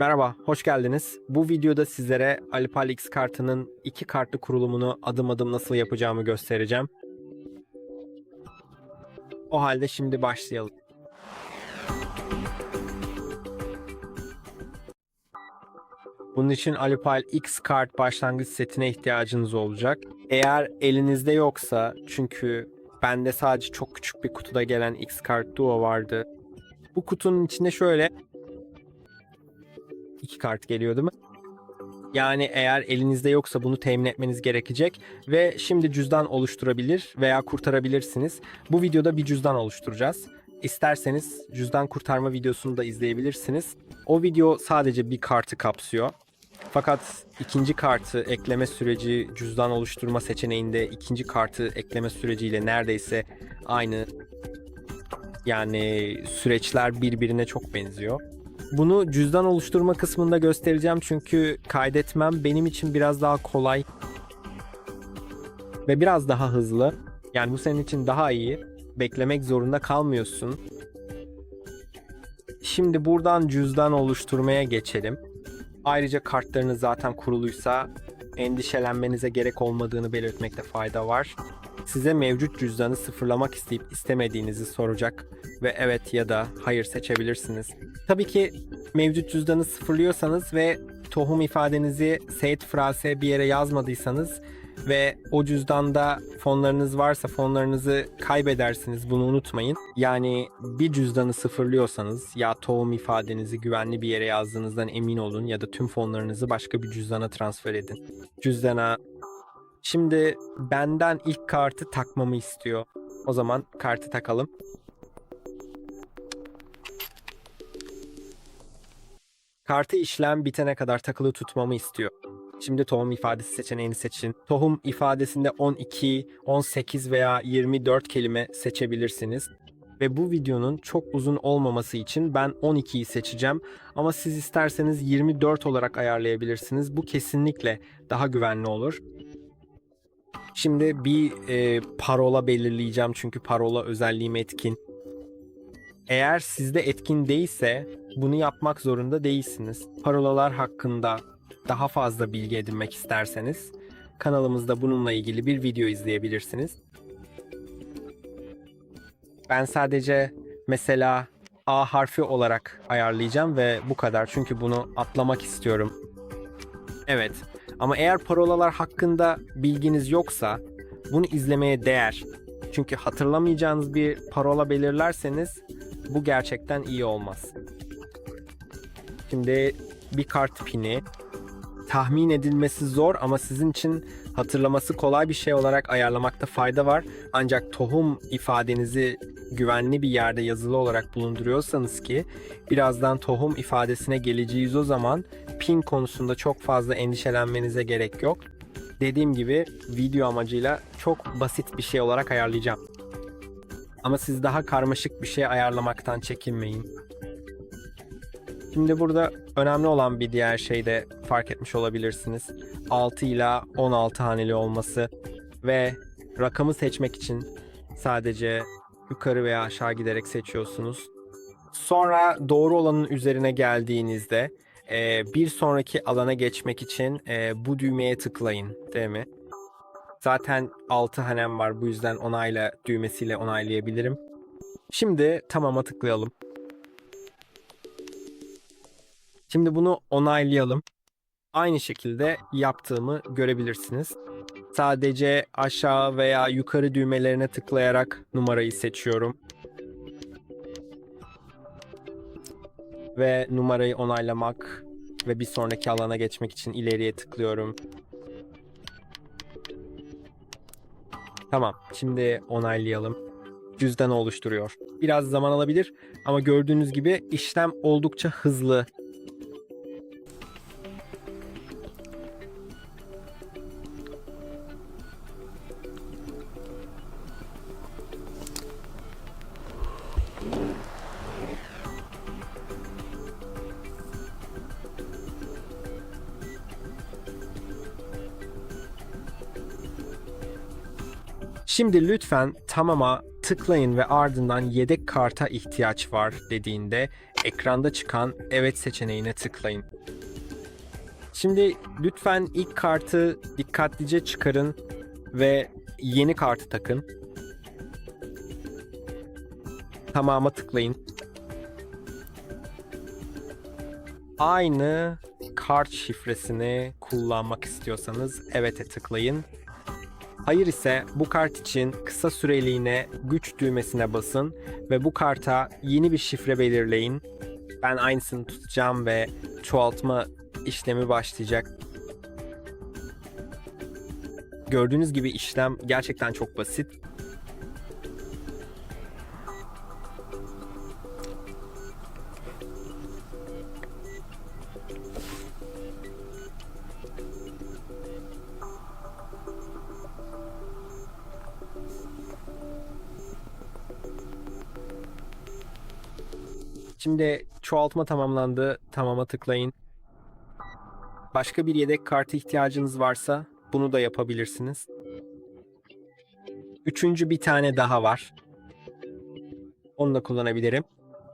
Merhaba, hoş geldiniz. Bu videoda sizlere Alipal X kartının iki kartlı kurulumunu adım adım nasıl yapacağımı göstereceğim. O halde şimdi başlayalım. Bunun için Alipal X kart başlangıç setine ihtiyacınız olacak. Eğer elinizde yoksa çünkü bende sadece çok küçük bir kutuda gelen X kart Duo vardı. Bu kutunun içinde şöyle iki kart geliyor? Yani eğer elinizde yoksa bunu temin etmeniz gerekecek ve şimdi cüzdan oluşturabilir veya kurtarabilirsiniz. Bu videoda bir cüzdan oluşturacağız. İsterseniz cüzdan kurtarma videosunu da izleyebilirsiniz. O video sadece bir kartı kapsıyor. Fakat ikinci kartı ekleme süreci cüzdan oluşturma seçeneğinde ikinci kartı ekleme süreciyle neredeyse aynı. Yani süreçler birbirine çok benziyor. Bunu cüzdan oluşturma kısmında göstereceğim çünkü kaydetmem benim için biraz daha kolay ve biraz daha hızlı. Yani bu senin için daha iyi. Beklemek zorunda kalmıyorsun. Şimdi buradan cüzdan oluşturmaya geçelim. Ayrıca kartlarınız zaten kuruluysa endişelenmenize gerek olmadığını belirtmekte fayda var. Size mevcut cüzdanı sıfırlamak isteyip istemediğinizi soracak ve evet ya da hayır seçebilirsiniz. Tabii ki mevcut cüzdanı sıfırlıyorsanız ve tohum ifadenizi Seyit Frase bir yere yazmadıysanız ve o cüzdanda fonlarınız varsa fonlarınızı kaybedersiniz bunu unutmayın. Yani bir cüzdanı sıfırlıyorsanız ya tohum ifadenizi güvenli bir yere yazdığınızdan emin olun ya da tüm fonlarınızı başka bir cüzdana transfer edin. Cüzdana Şimdi benden ilk kartı takmamı istiyor. O zaman kartı takalım. Kartı işlem bitene kadar takılı tutmamı istiyor. Şimdi tohum ifadesi seçeneğini seçin. Tohum ifadesinde 12, 18 veya 24 kelime seçebilirsiniz. Ve bu videonun çok uzun olmaması için ben 12'yi seçeceğim. Ama siz isterseniz 24 olarak ayarlayabilirsiniz. Bu kesinlikle daha güvenli olur. Şimdi bir e, parola belirleyeceğim çünkü parola özelliğim etkin. Eğer sizde etkin değilse bunu yapmak zorunda değilsiniz. Parolalar hakkında daha fazla bilgi edinmek isterseniz kanalımızda bununla ilgili bir video izleyebilirsiniz. Ben sadece mesela A harfi olarak ayarlayacağım ve bu kadar çünkü bunu atlamak istiyorum. Evet ama eğer parolalar hakkında bilginiz yoksa bunu izlemeye değer. Çünkü hatırlamayacağınız bir parola belirlerseniz bu gerçekten iyi olmaz. Şimdi bir kart pini tahmin edilmesi zor ama sizin için hatırlaması kolay bir şey olarak ayarlamakta fayda var. Ancak tohum ifadenizi güvenli bir yerde yazılı olarak bulunduruyorsanız ki birazdan tohum ifadesine geleceğiz o zaman pin konusunda çok fazla endişelenmenize gerek yok. Dediğim gibi video amacıyla çok basit bir şey olarak ayarlayacağım. Ama siz daha karmaşık bir şey ayarlamaktan çekinmeyin. Şimdi burada önemli olan bir diğer şey de fark etmiş olabilirsiniz. 6 ile 16 haneli olması ve rakamı seçmek için sadece yukarı veya aşağı giderek seçiyorsunuz. Sonra doğru olanın üzerine geldiğinizde bir sonraki alana geçmek için bu düğmeye tıklayın değil mi? Zaten 6 hanem var bu yüzden onayla düğmesiyle onaylayabilirim. Şimdi tamama tıklayalım. Şimdi bunu onaylayalım. Aynı şekilde yaptığımı görebilirsiniz. Sadece aşağı veya yukarı düğmelerine tıklayarak numarayı seçiyorum. Ve numarayı onaylamak ve bir sonraki alana geçmek için ileriye tıklıyorum. Tamam, şimdi onaylayalım. Cüzdanı oluşturuyor. Biraz zaman alabilir ama gördüğünüz gibi işlem oldukça hızlı Şimdi lütfen tamama tıklayın ve ardından yedek karta ihtiyaç var dediğinde ekranda çıkan evet seçeneğine tıklayın. Şimdi lütfen ilk kartı dikkatlice çıkarın ve yeni kartı takın. Tamama tıklayın. Aynı kart şifresini kullanmak istiyorsanız evet'e tıklayın. Hayır ise bu kart için kısa süreliğine güç düğmesine basın ve bu karta yeni bir şifre belirleyin. Ben aynısını tutacağım ve çoğaltma işlemi başlayacak. Gördüğünüz gibi işlem gerçekten çok basit. Şimdi çoğaltma tamamlandı. Tamama tıklayın. Başka bir yedek kartı ihtiyacınız varsa bunu da yapabilirsiniz. Üçüncü bir tane daha var. Onu da kullanabilirim.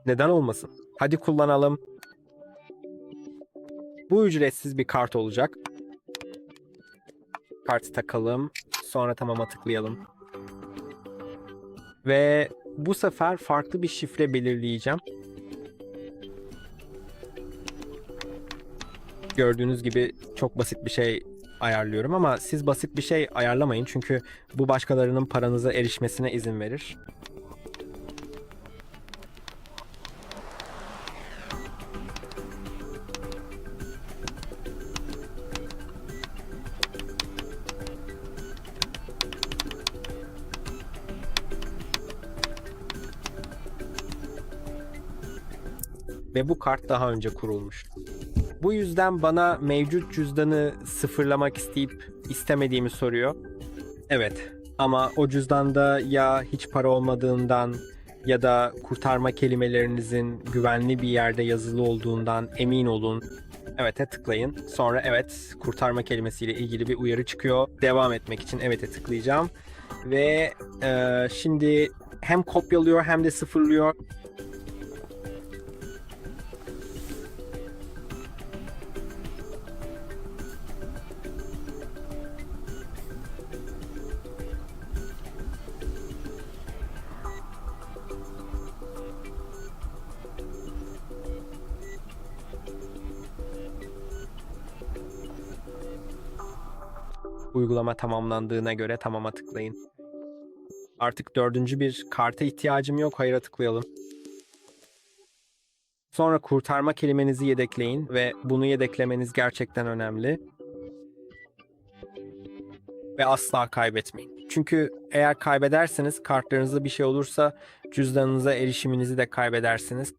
Neden olmasın? Hadi kullanalım. Bu ücretsiz bir kart olacak. Kartı takalım. Sonra tamama tıklayalım. Ve bu sefer farklı bir şifre belirleyeceğim. Gördüğünüz gibi çok basit bir şey ayarlıyorum ama siz basit bir şey ayarlamayın çünkü bu başkalarının paranıza erişmesine izin verir. Ve bu kart daha önce kurulmuş. Bu yüzden bana mevcut cüzdanı sıfırlamak isteyip istemediğimi soruyor. Evet ama o cüzdanda ya hiç para olmadığından ya da kurtarma kelimelerinizin güvenli bir yerde yazılı olduğundan emin olun. Evet'e tıklayın. Sonra evet kurtarma kelimesiyle ilgili bir uyarı çıkıyor. Devam etmek için evet'e tıklayacağım. Ve e, şimdi hem kopyalıyor hem de sıfırlıyor. Uygulama tamamlandığına göre tamama tıklayın. Artık dördüncü bir karta ihtiyacım yok. Hayır'a tıklayalım. Sonra kurtarma kelimenizi yedekleyin ve bunu yedeklemeniz gerçekten önemli. Ve asla kaybetmeyin. Çünkü eğer kaybederseniz kartlarınızda bir şey olursa cüzdanınıza erişiminizi de kaybedersiniz.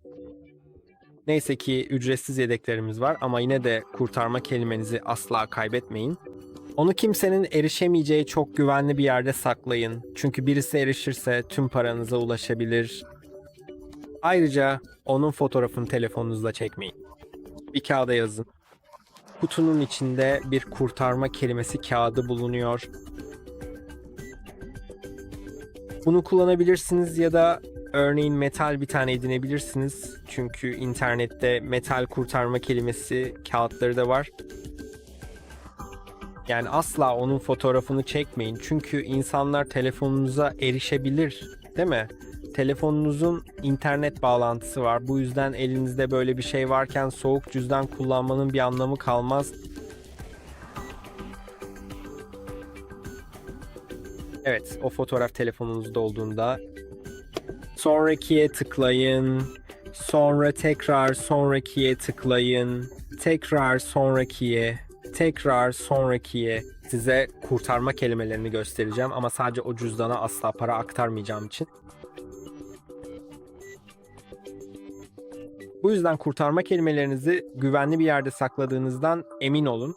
Neyse ki ücretsiz yedeklerimiz var ama yine de kurtarma kelimenizi asla kaybetmeyin. Onu kimsenin erişemeyeceği çok güvenli bir yerde saklayın. Çünkü birisi erişirse tüm paranıza ulaşabilir. Ayrıca onun fotoğrafını telefonunuzla çekmeyin. Bir kağıda yazın. Kutunun içinde bir kurtarma kelimesi kağıdı bulunuyor. Bunu kullanabilirsiniz ya da örneğin metal bir tane edinebilirsiniz. Çünkü internette metal kurtarma kelimesi kağıtları da var. Yani asla onun fotoğrafını çekmeyin. Çünkü insanlar telefonunuza erişebilir, değil mi? Telefonunuzun internet bağlantısı var. Bu yüzden elinizde böyle bir şey varken soğuk cüzdan kullanmanın bir anlamı kalmaz. Evet, o fotoğraf telefonunuzda olduğunda sonrakiye tıklayın. Sonra tekrar sonrakiye tıklayın. Tekrar sonrakiye tekrar sonrakiye size kurtarma kelimelerini göstereceğim ama sadece o cüzdana asla para aktarmayacağım için. Bu yüzden kurtarma kelimelerinizi güvenli bir yerde sakladığınızdan emin olun.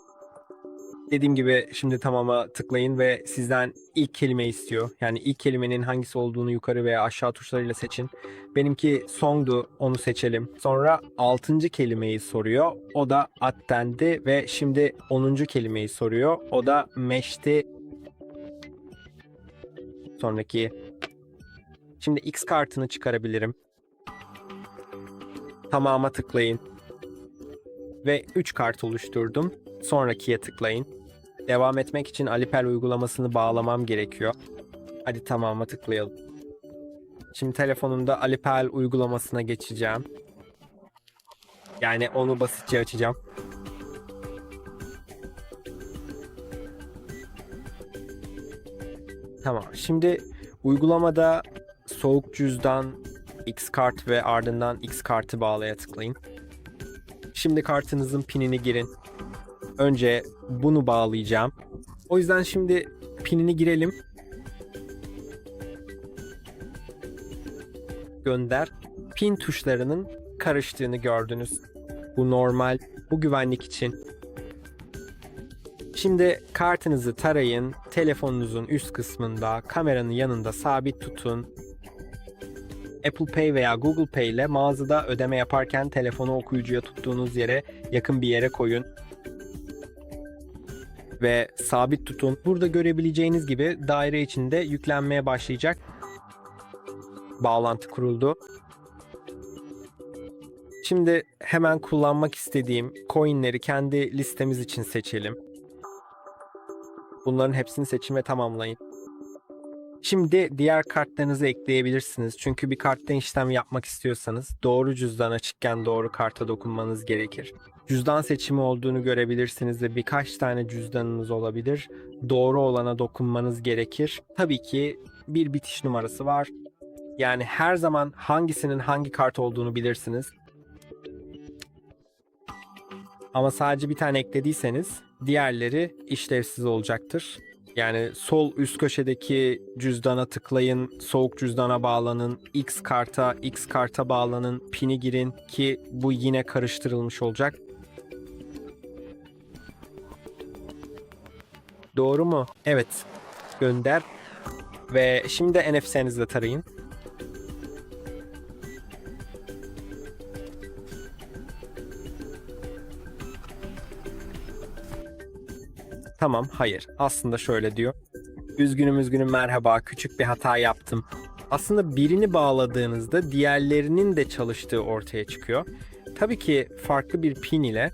Dediğim gibi şimdi tamama tıklayın ve sizden ilk kelime istiyor. Yani ilk kelimenin hangisi olduğunu yukarı veya aşağı tuşlarıyla seçin. Benimki songdu onu seçelim. Sonra altıncı kelimeyi soruyor. O da attendi ve şimdi onuncu kelimeyi soruyor. O da meşti. Sonraki Şimdi X kartını çıkarabilirim. Tamama tıklayın. Ve 3 kart oluşturdum. Sonrakiye tıklayın. Devam etmek için Alipel uygulamasını bağlamam gerekiyor. Hadi tamama tıklayalım. Şimdi telefonumda Alipel uygulamasına geçeceğim. Yani onu basitçe açacağım. Tamam. Şimdi uygulamada soğuk cüzdan, X kart ve ardından X kartı bağlaya tıklayın. Şimdi kartınızın pinini girin. Önce bunu bağlayacağım. O yüzden şimdi pinini girelim. Gönder. Pin tuşlarının karıştığını gördünüz. Bu normal. Bu güvenlik için. Şimdi kartınızı tarayın. Telefonunuzun üst kısmında, kameranın yanında sabit tutun. Apple Pay veya Google Pay ile mağazada ödeme yaparken telefonu okuyucuya tuttuğunuz yere yakın bir yere koyun. Ve sabit tutun. Burada görebileceğiniz gibi daire içinde yüklenmeye başlayacak. Bağlantı kuruldu. Şimdi hemen kullanmak istediğim coinleri kendi listemiz için seçelim. Bunların hepsini seçin ve tamamlayın. Şimdi diğer kartlarınızı ekleyebilirsiniz. Çünkü bir kartta işlem yapmak istiyorsanız doğru cüzdan açıkken doğru karta dokunmanız gerekir. Cüzdan seçimi olduğunu görebilirsiniz ve birkaç tane cüzdanınız olabilir. Doğru olana dokunmanız gerekir. Tabii ki bir bitiş numarası var. Yani her zaman hangisinin hangi kart olduğunu bilirsiniz. Ama sadece bir tane eklediyseniz diğerleri işlevsiz olacaktır. Yani sol üst köşedeki cüzdana tıklayın, soğuk cüzdana bağlanın, X karta, X karta bağlanın, pini girin ki bu yine karıştırılmış olacak. Doğru mu? Evet. Gönder. Ve şimdi de NFC'nizle tarayın. Tamam, hayır. Aslında şöyle diyor. Üzgünüm üzgünüm merhaba, küçük bir hata yaptım. Aslında birini bağladığınızda diğerlerinin de çalıştığı ortaya çıkıyor. Tabii ki farklı bir pin ile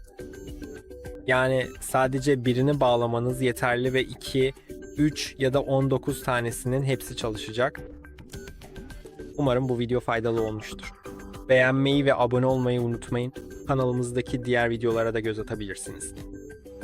yani sadece birini bağlamanız yeterli ve 2, 3 ya da 19 tanesinin hepsi çalışacak. Umarım bu video faydalı olmuştur. Beğenmeyi ve abone olmayı unutmayın. Kanalımızdaki diğer videolara da göz atabilirsiniz.